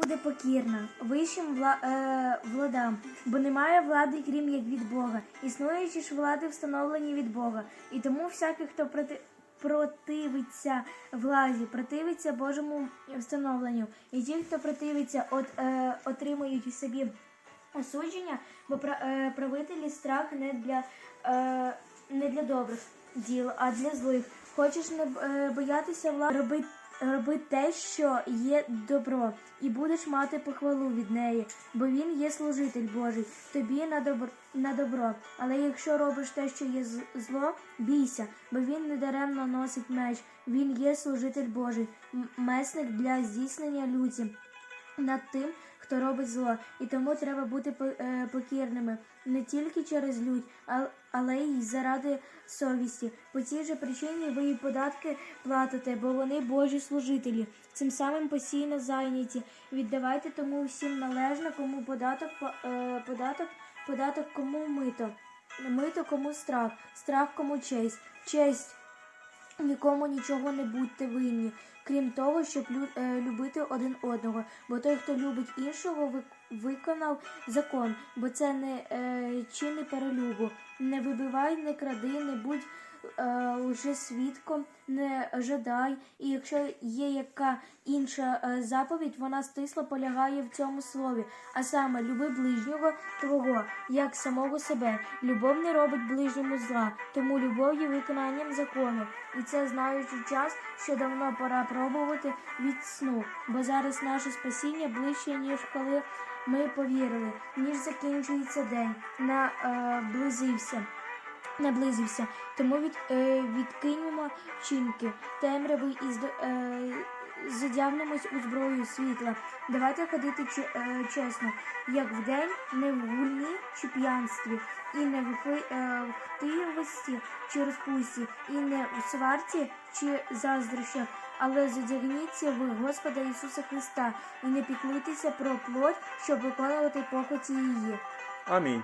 буде покірна вищим вла, е, владам, бо немає влади, крім як від Бога. Існуючі ж влади встановлені від Бога. І тому всякий, хто проти, противиться владі, противиться Божому встановленню. І ті, хто противиться, от, е, отримують собі осудження, бо е, правителі страх не для, е, не для добрих діл, а для злих. Хочеш не е, боятися влади, роби, роби те, що є добро, і будеш мати похвалу від неї, бо він є служитель Божий, тобі на добро, на добро. Але якщо робиш те, що є зло, бійся, бо він недаремно носить меч, він є служитель Божий, месник для здійснення люті над тим, хто робить зло, і тому треба бути е, покірними. Не тільки через лють, але й заради совісті. По цій же причині ви і податки платите, бо вони Божі служителі, цим самим постійно зайняті. Віддавайте тому всім належно, кому податок, по- е, податок, податок кому мито, мито кому страх, страх кому честь, честь Нікому нічого не будьте винні, крім того, щоб лю- е, любити один одного. Бо той, хто любить іншого, ви- виконав закон, бо це не е, чини перелюбу. Не вибивай, не кради, не будь е, лже свідком, не жадай. І якщо є яка інша е, заповідь, вона стисло полягає в цьому слові, а саме люби ближнього твого, як самого себе. Любов не робить ближньому зла, тому любов є виконанням закону. І це знаючи час, що давно пора пробувати від сну, бо зараз наше спасіння ближче, ніж коли ми повірили, ніж закінчується день, наблизився. Наблизився, тому від, е, відкинемо вчинки темряви і зд- е, задягнемось у зброю світла. Давайте ходити че- е, чесно, як вдень, не в гульні чи п'янстві, і не в е, хтивості чи розпусті, і не у сварці чи заздрощах, але задягніться в Господа Ісуса Христа. І не піклуйтеся про плоть, щоб виконувати похоті її. Амінь.